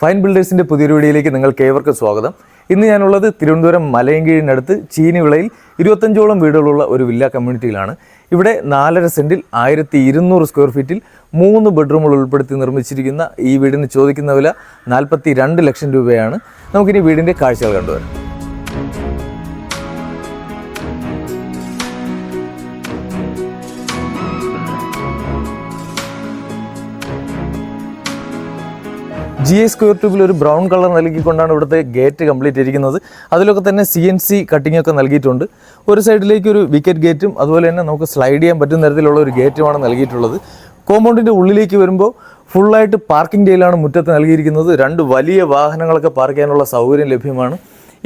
Fine ബിൽഡേഴ്സിന്റെ പുതിയൊരു വീഡിയോയിലേക്ക് നിങ്ങൾക്ക് ഏവർക്കും സ്വാഗതം. ഇന്ന് ഞാനുള്ളത് തിരുവനന്തപുരം മലയങ്കീഴിനടുത്ത് ചീനിവിളയിൽ ഇരുപത്തഞ്ചോളം വീടുകളുള്ള ഒരു വില്ല കമ്മ്യൂണിറ്റിയിലാണ്. ഇവിടെ നാലര സെന്റിൽ ആയിരത്തി ഇരുന്നൂറ് സ്ക്വയർ ഫീറ്റിൽ മൂന്ന് ബെഡ്റൂമുകൾ ഉൾപ്പെടുത്തി നിർമ്മിച്ചിരിക്കുന്ന ഈ വീടിന് ചോദിക്കുന്ന വില നാൽപ്പത്തി രണ്ട് ലക്ഷം രൂപയാണ്. നമുക്കിനി വീടിന്റെ കാഴ്ചകൾ കണ്ടുവരാം. ജി എസ് സ്ക്വയർ ട്യൂബിൽ ഒരു ബ്രൗൺ കളർ നൽകിക്കൊണ്ടാണ് ഇവിടുത്തെ ഗേറ്റ് കംപ്ലീറ്റ് ഇരിക്കുന്നത്. അതിലൊക്കെ തന്നെ സി എൻ സി കട്ടിംഗ് ഒക്കെ നൽകിയിട്ടുണ്ട്. ഒരു സൈഡിലേക്ക് ഒരു വിക്കറ്റ് ഗേറ്റും അതുപോലെ തന്നെ നമുക്ക് സ്ലൈഡ് ചെയ്യാൻ പറ്റുന്ന തരത്തിലുള്ള ഒരു ഗേറ്റുമാണ് നൽകിയിട്ടുള്ളത്. കോമ്പൗണ്ടിന്റെ ഉള്ളിലേക്ക് വരുമ്പോൾ ഫുള്ളായിട്ട് പാർക്കിംഗ് ഡേയിലാണ് മുറ്റത്ത് നൽകിയിരിക്കുന്നത്. രണ്ട് വലിയ വാഹനങ്ങളൊക്കെ പാർക്ക് ചെയ്യാനുള്ള സൗകര്യം ലഭ്യമാണ്.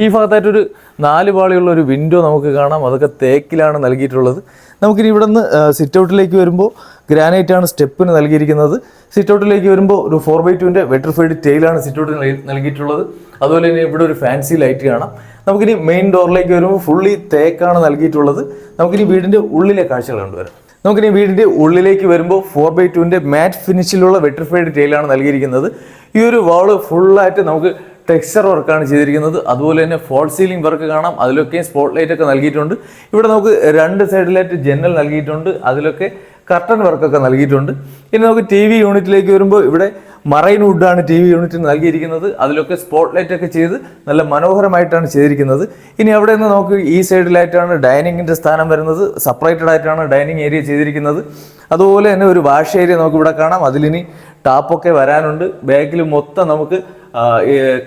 ഈ ഭാഗത്തായിട്ടൊരു നാല് പാളിയുള്ള ഒരു വിൻഡോ നമുക്ക് കാണാം. അതൊക്കെ തേക്കിലാണ് നൽകിയിട്ടുള്ളത്. നമുക്കിനി ഇവിടെ നിന്ന് സിറ്റ് ഔട്ടിലേക്ക് വരുമ്പോൾ ഗ്രാനൈറ്റ് ആണ് സ്റ്റെപ്പിന് നൽകിയിരിക്കുന്നത്. സിറ്റ് ഔട്ടിലേക്ക് വരുമ്പോൾ ഒരു ഫോർ ബൈ ടുവിന്റെ വെട്ടർഫൈഡ് ടെയിലാണ് സിറ്റ് ഔട്ടിന് നൽകിയിട്ടുള്ളത്. അതുപോലെ തന്നെ ഇവിടെ ഒരു ഫാൻസി ലൈറ്റ് കാണാം. നമുക്കിനി മെയിൻ ഡോറിലേക്ക് വരുമ്പോൾ ഫുള്ളി തേക്കാണ് നൽകിയിട്ടുള്ളത്. നമുക്കിനി വീടിന്റെ ഉള്ളിലെ കാഴ്ചകൾ കണ്ടുവരാം. നമുക്കിനി വീടിന്റെ ഉള്ളിലേക്ക് വരുമ്പോൾ ഫോർ ബൈ ടുവിന്റെ മാറ്റ് ഫിനിഷിലുള്ള വെട്ടർഫൈഡ് ടൈലാണ് നൽകിയിരിക്കുന്നത്. ഈ ഒരു വാൾ ഫുള്ളായിട്ട് നമുക്ക് ടെക്സ്ചർ വർക്കാണ് ചെയ്തിരിക്കുന്നത്. അതുപോലെ തന്നെ ഫോൾ സീലിംഗ് വർക്ക് കാണാം. അതിലൊക്കെ സ്പോട്ട് ലൈറ്റ് ഒക്കെ നൽകിയിട്ടുണ്ട്. ഇവിടെ നമുക്ക് രണ്ട് സൈഡിലായിട്ട് ജനൽ നൽകിയിട്ടുണ്ട്. അതിലൊക്കെ കർട്ടൻ വർക്കൊക്കെ നൽകിയിട്ടുണ്ട്. ഇനി നമുക്ക് ടി വി യൂണിറ്റിലേക്ക് വരുമ്പോൾ ഇവിടെ മറൈൻ വുഡാണ് ടി വി യൂണിറ്റ് നൽകിയിരിക്കുന്നത്. അതിലൊക്കെ സ്പോട്ട് ലൈറ്റ് ഒക്കെ ചെയ്ത് നല്ല മനോഹരമായിട്ടാണ് ചെയ്തിരിക്കുന്നത്. ഇനി അവിടെ നിന്ന് നമുക്ക് ഈ സൈഡിലായിട്ടാണ് ഡൈനിങ്ങിന്റെ സ്ഥാനം വരുന്നത്. സെപ്പറേറ്റഡ് ആയിട്ടാണ് ഡൈനിങ് ഏരിയ ചെയ്തിരിക്കുന്നത്. അതുപോലെ തന്നെ ഒരു വാഷ് ഏരിയ നമുക്ക് ഇവിടെ കാണാം. അതിലിനി ടാപ്പൊക്കെ വരാനുണ്ട്. ബാക്കിൽ മൊത്തം നമുക്ക്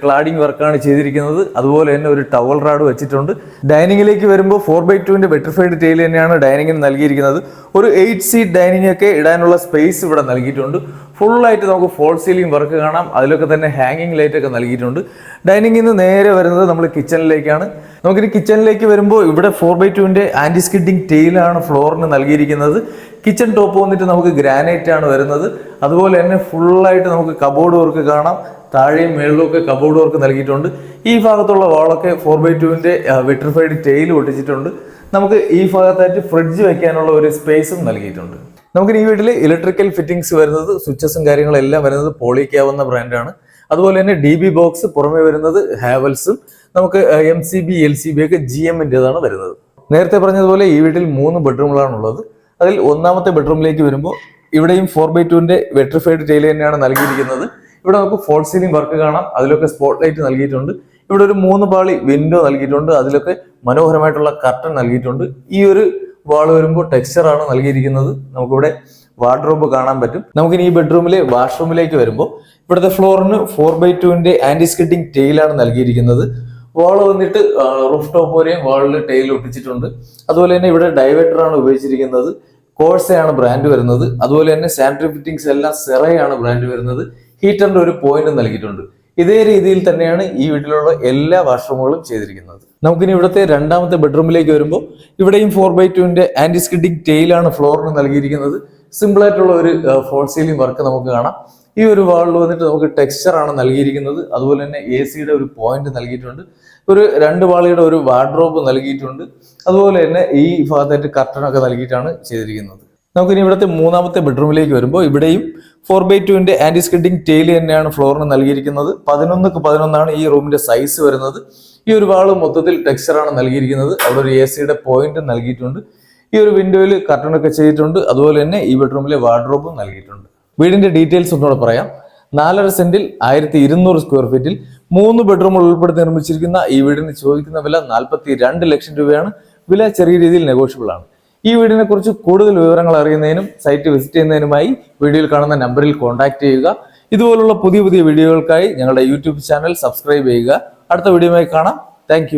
ക്ലാഡിംഗ് വർക്കാണ് ചെയ്തിരിക്കുന്നത്. അതുപോലെ തന്നെ ഒരു ടവൽ റാഡ് വെച്ചിട്ടുണ്ട്. ഡൈനിങ്ങിലേക്ക് വരുമ്പോൾ ഫോർ ബൈ ടുവിന്റെ ബെറ്റർഫൈഡ് ടൈൽ തന്നെയാണ് ഡൈനിങ്ങിന് നൽകിയിരിക്കുന്നത്. ഒരു എയ്റ്റ് സീറ്റ് ഡൈനിങ് ഒക്കെ ഇടാനുള്ള സ്പേസ് ഇവിടെ നൽകിയിട്ടുണ്ട്. ഫുള്ളായിട്ട് നമുക്ക് ഫോൾ സീലിംഗ് വർക്ക് കാണാം. അതിലൊക്കെ തന്നെ ഹാങ്ങിങ് ലൈറ്റ് ഒക്കെ നൽകിയിട്ടുണ്ട്. ഡൈനിങ്ങിൽ നിന്ന് നേരെ വരുന്നത് നമ്മൾ കിച്ചണിലേക്കാണ് നമുക്കിനി കിച്ചണിലേക്ക് വരുമ്പോൾ ഇവിടെ ഫോർ ബൈ ടുവിന്റെ ആന്റി സ്കിഡിങ് ടെയിലാണ് ഫ്ലോറിന് നൽകിയിരിക്കുന്നത്. കിച്ചൺ ടോപ്പ് വന്നിട്ട് നമുക്ക് ഗ്രാനൈറ്റ് ആണ് വരുന്നത്. അതുപോലെ തന്നെ ഫുള്ളായിട്ട് നമുക്ക് കബോർഡ് വർക്ക് കാണാം. താഴെയും മേളിലും ഒക്കെ കബോർഡ് വർക്ക് നൽകിയിട്ടുണ്ട്. ഈ ഭാഗത്തുള്ള വാളൊക്കെ ഫോർ ബൈ ടുവിന്റെ വിട്രിഫൈഡ് ടെയിൽ ഒട്ടിച്ചിട്ടുണ്ട്. നമുക്ക് ഈ ഭാഗത്തായിട്ട് ഫ്രിഡ്ജ് വയ്ക്കാനുള്ള ഒരു സ്പേസും നൽകിയിട്ടുണ്ട്. നമുക്ക് ഈ വീട്ടിൽ ഇലക്ട്രിക്കൽ ഫിറ്റിംഗ്സ് വരുന്നത് സ്വിച്ചസും കാര്യങ്ങളെല്ലാം വരുന്നത് പോളിക്കാവുന്ന ബ്രാൻഡാണ് അതുപോലെ തന്നെ ഡി ബി ബോക്സ് പുറമെ വരുന്നത് ഹാവൽസും നമുക്ക് M C B L C B ഒക്കെ ജി എമ്മിന്റെതാണ് വരുന്നത്. നേരത്തെ പറഞ്ഞതുപോലെ ഈ വീട്ടിൽ മൂന്ന് ബെഡ്റൂമുകളാണ് ഉള്ളത്. അതിൽ ഒന്നാമത്തെ ബെഡ്റൂമിലേക്ക് വരുമ്പോൾ ഇവിടെയും ഫോർ ബൈ ടുവിന്റെ വെട്രിഫൈഡ് ടൈൽ തന്നെയാണ് നൽകിയിരിക്കുന്നത്. ഇവിടെ നമുക്ക് ഫോൾ സീലിംഗ് വർക്ക് കാണാം. അതിലൊക്കെ സ്പോട്ട് ലൈറ്റ് നൽകിയിട്ടുണ്ട്. ഇവിടെ ഒരു മൂന്ന് പാളി വിൻഡോ നൽകിയിട്ടുണ്ട്. അതിലൊക്കെ മനോഹരമായിട്ടുള്ള കർട്ടൻ നൽകിയിട്ടുണ്ട്. ഈ ഒരു വാൾ വരുമ്പോൾ ടെക്സ്ചർ ആണ് നൽകിയിരിക്കുന്നത്. നമുക്കിവിടെ വാർഡ്രോബ് കാണാൻ പറ്റും. നമുക്കിനി ഈ ബെഡ്റൂമിലെ വാഷ്റൂമിലേക്ക് വരുമ്പോൾ ഇവിടുത്തെ ഫ്ലോറിന് ഫോർ ബൈ ടുവിന്റെ ആന്റി സ്കിഡിങ് ടെയിലാണ് നൽകിയിരിക്കുന്നത്. വാൾ വന്നിട്ട് റൂഫ് ടോപ്പ് വരെയും വാളിൽ ടെയിൽ ഒട്ടിച്ചിട്ടുണ്ട്. അതുപോലെ തന്നെ ഇവിടെ ഡൈവേറ്റർ ആണ് ഉപയോഗിച്ചിരിക്കുന്നത്. കോഴ്സയാണ് ബ്രാൻഡ് വരുന്നത്. അതുപോലെ തന്നെ സാനിറ്ററി ഫിറ്റിംഗ്സ് എല്ലാം സെറയാണ് ബ്രാൻഡ് വരുന്നത്. ഹീറ്ററിന്റെ ഒരു പോയിന്റ് നൽകിയിട്ടുണ്ട്. ഇതേ രീതിയിൽ തന്നെയാണ് ഈ വീട്ടിലുള്ള എല്ലാ വാഷ്റൂമുകളും ചെയ്തിരിക്കുന്നത്. നമുക്കിനി ഇവിടുത്തെ രണ്ടാമത്തെ ബെഡ്റൂമിലേക്ക് വരുമ്പോൾ ഇവിടെയും ഫോർ ബൈ ടുവിന്റെ ആന്റി സ്കിഡിംഗ് ടെയിലാണ് ഫ്ലോറിന് നൽകിയിരിക്കുന്നത്. സിമ്പിൾ ആയിട്ടുള്ള ഒരു ഫോൾ സീലിംഗ് വർക്ക് നമുക്ക് കാണാം. ഈ ഒരു വാളിൽ വന്നിട്ട് നമുക്ക് ടെക്സ്ചർ ആണ് നൽകിയിരിക്കുന്നത്. അതുപോലെ തന്നെ എ സിയുടെ ഒരു പോയിന്റ് നൽകിയിട്ടുണ്ട്. ഒരു രണ്ട് വാളിയുടെ ഒരു വാർഡ്രോബ് നൽകിയിട്ടുണ്ട്. അതുപോലെ തന്നെ ഈ ഭാഗത്തായിട്ട് കർട്ടനൊക്കെ നൽകിയിട്ടാണ് ചെയ്തിരിക്കുന്നത്. നമുക്കിനി ഇവിടുത്തെ മൂന്നാമത്തെ ബെഡ്റൂമിലേക്ക് വരുമ്പോൾ ഇവിടെയും ഫോർ ബൈ ടുവിന്റെ ആന്റി സ്കിഡിങ് ടെയിൽ തന്നെയാണ് ഫ്ലോറിന് നൽകിയിരിക്കുന്നത്. പതിനൊന്നുക്ക് പതിനൊന്നാണ് ഈ റൂമിന്റെ സൈസ് വരുന്നത്. ഈ ഒരു വാൾ മൊത്തത്തിൽ ടെക്സ്ചറാണ് നൽകിയിരിക്കുന്നത്. അവിടെ ഒരു എ സിയുടെ പോയിന്റ് നൽകിയിട്ടുണ്ട്. ഈ ഒരു വിൻഡോയിൽ കർട്ടണൊക്കെ ചെയ്തിട്ടുണ്ട്. അതുപോലെ തന്നെ ഈ ബെഡ്റൂമിലെ വാർഡ്രോബും നൽകിയിട്ടുണ്ട്. വീടിന്റെ ഡീറ്റെയിൽസ് ഒന്നുകൂടെ പറയാം. നാലര സെന്റിൽ ആയിരത്തി ഇരുന്നൂറ് സ്ക്വയർ ഫീറ്റിൽ മൂന്ന് ബെഡ്റൂമുകൾ ഉൾപ്പെടുത്തി നിർമ്മിച്ചിരിക്കുന്ന ഈ വീടിന് ചോദിക്കുന്ന വില നാൽപ്പത്തി രണ്ട് ലക്ഷം രൂപയാണ്. വില ചെറിയ രീതിയിൽ നെഗോഷ്യബിൾ ആണ്. ഈ വീടിനെ കുറിച്ച് കൂടുതൽ വിവരങ്ങൾ അറിയുന്നതിനും സൈറ്റ് വിസിറ്റ് ചെയ്യുന്നതിനുമായി വീഡിയോയിൽ കാണുന്ന നമ്പറിൽ കോൺടാക്ട് ചെയ്യുക. ഇതുപോലുള്ള പുതിയ പുതിയ വീഡിയോകൾക്കായി ഞങ്ങളുടെ യൂട്യൂബ് ചാനൽ സബ്സ്ക്രൈബ് ചെയ്യുക. അടുത്ത വീഡിയോയുമായി കാണാം. താങ്ക്